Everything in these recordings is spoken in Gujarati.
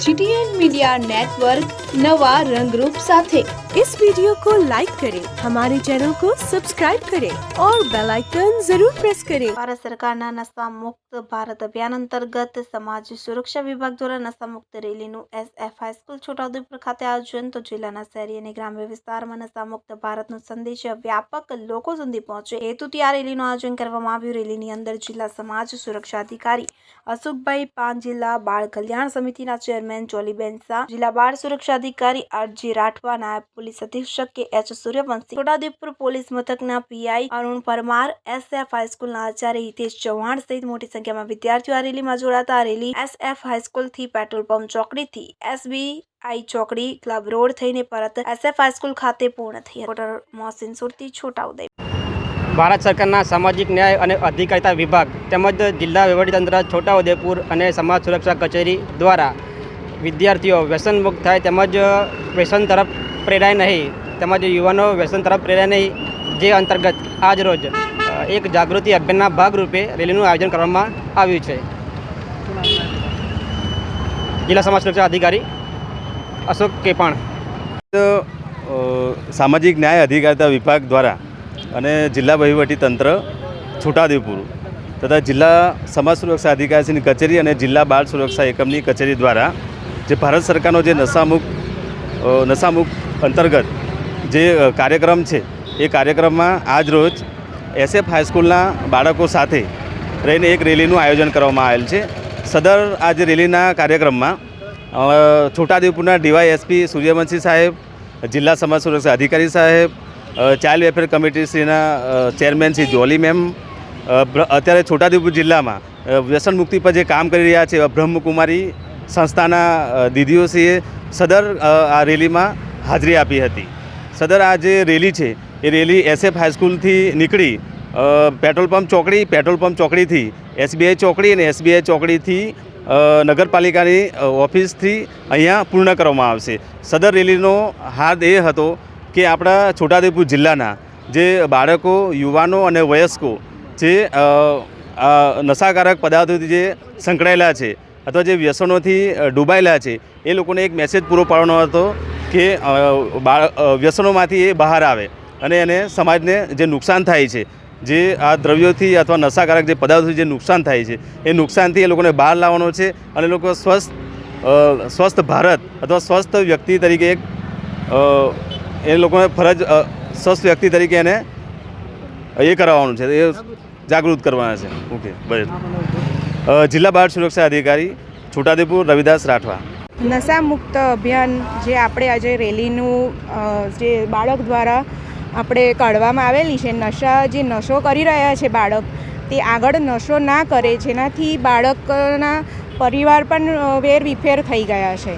जीटीएन मीडिया नेटवर्क नवा रंगरूप साथे इस वीडियो को लाइक करें हमारे चैनल को सब्सक्राइब करें और बेल आइकन जरूर प्रेस करें ભારત સરકારના નશા મુક્ત ભારત અભિયાન અંતર્ગત સમાજ સુરક્ષા વિભાગ દ્વારા નશા મુક્ત રેલીનું એસએફ હાઈસ્કૂલ છોટાઉદેપુર ખાતે આયોજન તો જિલ્લાના શહેરી અને ગ્રામ્ય વિસ્તારમાં નશા મુક્ત ભારતનો સંદેશ વ્યાપક લોકો સુધી પહોંચે હેતુથી આ રેલીનું આયોજન કરવામાં આવ્યું રેલીની અંદર જિલ્લા સમાજ સુરક્ષા અધિકારી અશોકભાઈ પાન જિલ્લા બાળ કલ્યાણ સમિતિના ચેરમેન જોલીબેન શાહ, જિલ્લા બાળ સુરક્ષા અધિકારી આરજી રાઠવા, નાયબ પોલીસ અધિક્ષક એચ સૂર્યવંશી, છોટાઉદેપુર પોલીસ મથકના પીઆઈ અરુણ પરમાર, એસએફ હાઈસ્કૂલના આચાર્ય હિતેશ ચૌહાણ સહિત મોટી સંખ્યામાં વિદ્યાર્થીઓ આ રેલીમાં જોડાતા. આ રેલી એસએફ હાઈસ્કૂલથી પેટ્રોલ પંપ ચોકડીથી એસબીઆઈ ચોકડી ક્લબ રોડ થઈને પરત એસએફ હાઈસ્કૂલ ખાતે પૂર્ણ થઈ રિપોર્ટર મોહસિન સુરતી, છોટાઉદેપુર. ભારત સરકારના સામાજિક ન્યાય અને અધિકારિતા વિભાગ તેમજ જિલ્લા વહીવટીતંત્ર છોટાઉદેપુર અને સમાજ સુરક્ષા કચેરી દ્વારા વિદ્યાર્થીઓ વ્યસન મુક્ત થાય તેમજ વ્યસન તરફ પ્રેરાય નહીં, તેમજ યુવાનો વ્યસન તરફ પ્રેરાય નહીં, જે અંતર્ગત આજ રોજ એક જાગૃતિ અભિયાનના ભાગરૂપે રેલીનું આયોજન કરવામાં આવ્યું છે. જિલ્લા સમાજ સુરક્ષા અધિકારી અશોક કેપાણ. સામાજિક ન્યાય અધિકારિતા વિભાગ દ્વારા અને જિલ્લા વહીવટી તંત્ર છોટાઉદેપુર તથા જિલ્લા સમાજ સુરક્ષા અધિકારીની કચેરી અને જિલ્લા બાળ સુરક્ષા એકમની કચેરી દ્વારા જે ભારત સરકારનો જે નશામુક્ત નશામુક્ત અંતર્ગત જે કાર્યક્રમ છે, એ કાર્યક્રમમાં આજ રોજ એસએફ હાઈસ્કૂલના બાળકો સાથે રહીને એક રેલીનું આયોજન કરવામાં આવેલ છે. સદર આ જે રેલીના કાર્યક્રમમાં છોટાઉદેપુરના ડીવાયએસપી સૂર્યવંશી સાહેબ, જિલ્લા સમાજ સુરક્ષા અધિકારી સાહેબ ચાઇલ્ડ વેલફેર કમિટી શ્રીના ચેરમેન શ્રી જોલી મેમ અત્યારે છોટાઉદેપુર જિલ્લામાં વ્યસન મુક્તિ પર જે કામ કરી રહ્યા છે બ્રહ્મકુમારી સંસ્થાના દીદીઓશ્રીએ સદર આ રેલીમાં હાજરી આપી હતી. સદર, આ જે રેલી છે, એ રેલી એસએફ હાઈસ્કૂલથી નીકળી પેટ્રોલ પંપ ચોકડી, પેટ્રોલ પંપ ચોકડીથી, એસબીઆઈ ચોકડી અને એસબીઆઈ ચોકડીથી નગરપાલિકાની ઓફિસથી અહીંયા પૂર્ણ કરવામાં આવશે. સદર રેલીનો હાર્દ એ હતો કે આપણા છોટાઉદેપુર જિલ્લાના જે બાળકો, યુવાનો અને વયસ્કો જે નશાકારક પદાર્થોથી જે સંકળાયેલા છે અથવા જે વ્યસનોથી ડૂબાયેલા છે એ લોકોને એક મેસેજ પૂરો પાડવાનો હતો કે વ્યસનોમાંથી એ બહાર આવે અને એને સમાજને જે નુકસાન થાય છે જે આ દ્રવ્યોથી અથવા નશાકારક જે પદાર્થોથી જે નુકસાન થાય છે એ નુકસાનથી એ લોકોને બહાર લાવવાનો છે અને લોકો સ્વસ્થ સ્વસ્થ ભારત અથવા સ્વસ્થ વ્યક્તિ તરીકે એક એ લોકોને ફરજ સ્વસ્થ વ્યક્તિ તરીકે એને એ કરાવવાનું છે એ જાગૃત કરવાના છે. ઓકે અ, જિલ્લા બાળ સુરક્ષા અધિકારી છોટાદેપુર રવિદાસ રાઠવા. નશા મુક્ત અભિયાન જે આપણે આજે રેલીનું જે બાળક દ્વારા આપણે કાઢવામાં આવેલી છે, નશા જે નશો કરી રહ્યા છે બાળક, તે આગળ નશો ના કરે, જેનાથી બાળકના પરિવાર પણ વેરવિફેર થઈ ગયા છે,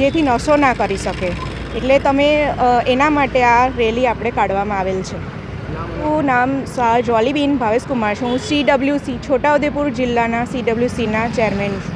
જેથી નશો ના કરી શકે. એટલે તમે એના માટે આ રેલી આપણે કાઢવામાં આવેલ છે. હું નામ જોલીબીન ભાવેશકુમાર છું. હું સીડબ્લ્યુસી છોટાઉદેપુર જિલ્લાના સીડબ્લ્યુસીના ચેરમેન છું.